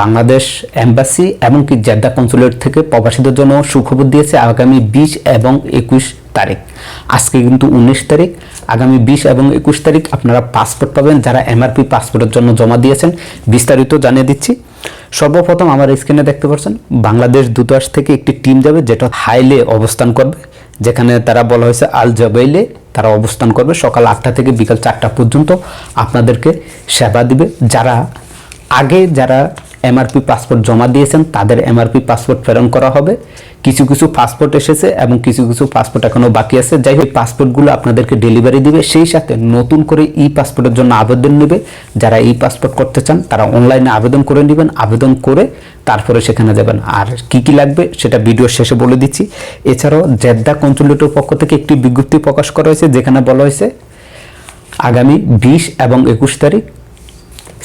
Bangladesh embassy এমনকি Jeddah consulate থেকে প্রবাসীদের জন্য সুখবর দিয়েছে আগামী বিশ এবং একুশ তারিখ। আজকে কিন্তু উনিশ তারিখ। আগামী বিশ এবং একুশ তারিখ আপনারা পাসপোর্ট পাবেন যারা এমআরপি পাসপোর্টের জন্য জমা দিয়েছেন। বিস্তারিত জানিয়ে দিচ্ছি। সর্বপ্রথম আমার স্ক্রিনে দেখতে পাচ্ছেন, বাংলাদেশ দূতাবাস থেকে একটি টিম যাবে যেটা হাইলে অবস্থান করবে, যেখানে তারা বলা হয়েছে আল জবাইলে তারা অবস্থান করবে সকাল আটটা থেকে বিকাল চারটা পর্যন্ত। আপনাদেরকে সেবা দিবে। যারা আগে যারা এমআরপি পাসপোর্ট জমা দিয়েছেন, তাদের এমআরপি পাসপোর্ট প্রেরণ করা হবে। কিছু কিছু পাসপোর্ট এসেছে এবং কিছু কিছু পাসপোর্ট এখনও বাকি আছে। যাই হোক পাসপোর্টগুলো আপনাদেরকে ডেলিভারি দিবে, সেই সাথে নতুন করে ই পাসপোর্টের জন্য আবেদন নেবে। যারা ই পাসপোর্ট করতে চান, তারা অনলাইনে আবেদন করে নেবেন। আবেদন করে তারপরে সেখানে যাবেন। আর কি কি লাগবে, সেটা ভিডিওর শেষে বলে দিচ্ছি। এছাড়াও জেদ্দা কনসুলেটের পক্ষ থেকে একটি বিজ্ঞপ্তি প্রকাশ করা হয়েছে, যেখানে বলা হয়েছে, আগামী বিশ এবং একুশ তারিখ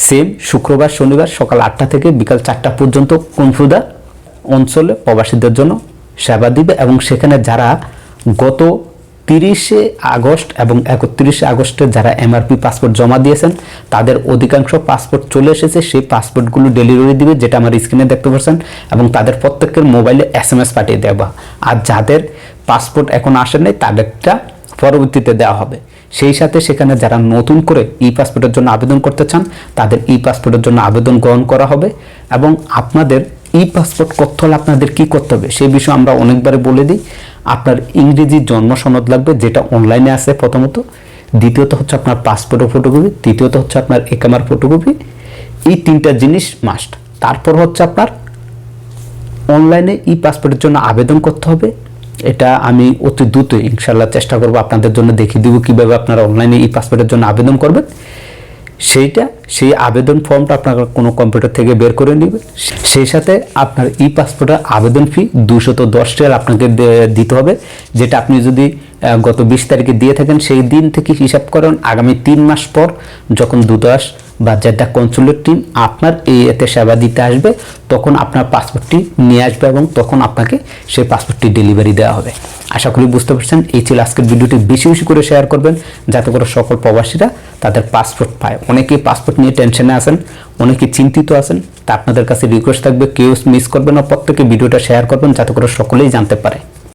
সেম শুক্রবার, শনিবার সকাল আটটা থেকে বিকাল চারটা পর্যন্ত কনফুদা অঞ্চলে প্রবাসীদের জন্য সেবা দিবে এবং সেখানে যারা গত তিরিশে আগস্ট এবং একত্রিশে আগস্টে যারা এমআরপি পাসপোর্ট জমা দিয়েছেন, তাদের অধিকাংশ পাসপোর্ট চলে এসেছে। সেই পাসপোর্টগুলো ডেলিভারি দিবে, যেটা আমার স্ক্রিনে দেখতে পাচ্ছেন, এবং তাদের প্রত্যেকের মোবাইলে এস এম এস পাঠিয়ে দেওয়া। আর যাদের পাসপোর্ট এখন আসে নাই, তাদেরটা পরবর্তীতে দেওয়া হবে। সেই সাথে সেখানে যারা নতুন করে ই পাসপোর্টের জন্য আবেদন করতে চান, তাদের ই পাসপোর্টের জন্য আবেদন গ্রহণ করা হবে এবং আপনাদের ই পাসপোর্ট করতে হলে আপনাদের কী করতে হবে সেই বিষয়ে আমরা অনেকবারে বলে দিই। আপনার ইংরেজি জন্ম সনদ লাগবে, যেটা অনলাইনে আছে প্রথমত। দ্বিতীয়ত হচ্ছে আপনার পাসপোর্টের ফটোকপি তৃতীয়ত হচ্ছে আপনার একামার ফটোকপি এই তিনটা জিনিস মাস্ট তারপর হচ্ছে আপনার অনলাইনে ই পাসপোর্টের জন্য আবেদন করতে হবে। এটা আমি অতি দ্রুত ইনশাল্লাহ চেষ্টা করব আপনাদের জন্য দেখিয়ে দেবো কীভাবে আপনারা অনলাইনে ই পাসপোর্টের জন্য আবেদন করবেন। সেইটা, সেই আবেদন ফর্মটা আপনার কোনো কম্পিউটার থেকে বের করে নেবে সেই সাথে আপনার ই পাসপোর্টের আবেদন ফি দুশত দশ টাকা আপনাকে দিতে হবে। যেটা আপনি যদি গত বিশ তারিখে দিয়ে থাকেন, সেই দিন থেকে হিসাব করেন আগামী তিন মাস পর যখন দূতাবাস বা যেটা কনসুলেট টিম আপনার এই এতে সেবা দিতে আসবে, তখন আপনার পাসপোর্টটি নিয়ে আসবে এবং তখন আপনাকে সেই পাসপোর্টটি ডেলিভারি দেওয়া হবে। আশা করি বুঝতে পারছেন, এই ছিল আজকের ভিডিওটি। বেশি বেশি করে শেয়ার করবেন, যাতে করে সকল প্রবাসীরা তাদের পাসপোর্ট পায়। অনেকেই পাসপোর্ট নিয়ে টেনশনে আছেন অনেকে চিন্তিত আছেন। তা আপনাদের কাছে রিকোয়েস্ট থাকবে, কেউ মিস করবেন না, প্রত্যেকে ভিডিওটা শেয়ার করবেন, যাতে করে সকলেই জানতে পারে।